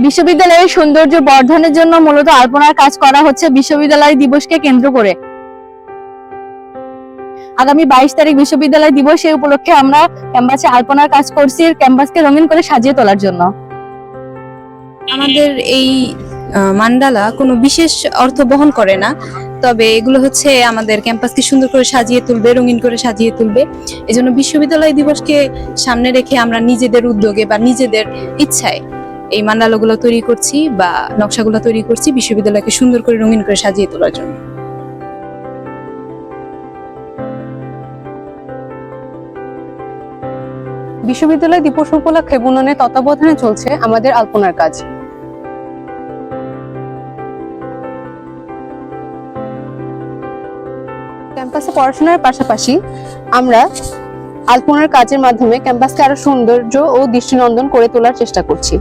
বিশ্ববিদ্যালয়ের সৌন্দর্য বর্ধনের জন্য মূলত আলপনার কাজ করা হচ্ছে বিশ্ববিদ্যালয় দিবসকে কেন্দ্র করে। আগামী বাইশ তারিখ বিশ্ববিদ্যালয় দিবস এই উপলক্ষে আমরা ক্যাম্পাসে আলপনার কাজ করছি, ক্যাম্পাসকে রঙিন করে সাজিয়ে তোলার জন্য। আমাদের এই মান্ডালা কোনো বিশেষ অর্থ বহন করে না, তবে এগুলো হচ্ছে আমাদের ক্যাম্পাসকে সুন্দর করে সাজিয়ে তুলবে, রঙিন করে সাজিয়ে তুলবে। এজন্য বিশ্ববিদ্যালয় দিবসকে সামনে রেখে আমরা নিজেদের উদ্যোগে বা নিজেদের ইচ্ছায় এই মান্ডালাগুলো তৈরি করছি বা নকশাগুলো তৈরি করছি বিশ্ববিদ্যালয়কে সুন্দর করে রঙিন করে সাজিয়ে তোলার জন্য। বিশ্ববিদ্যালয় দিবস উপলক্ষে বুননের তত্ত্বাবধানে চলছে আমাদের আলপনার কাজ। ক্যাম্পাসে পড়াশোনার পাশাপাশি আমরা আলপনার কাজের মাধ্যমে ক্যাম্পাসকে আরও সৌন্দর্য ও দৃষ্টিনন্দন করে তোলার চেষ্টা করছি।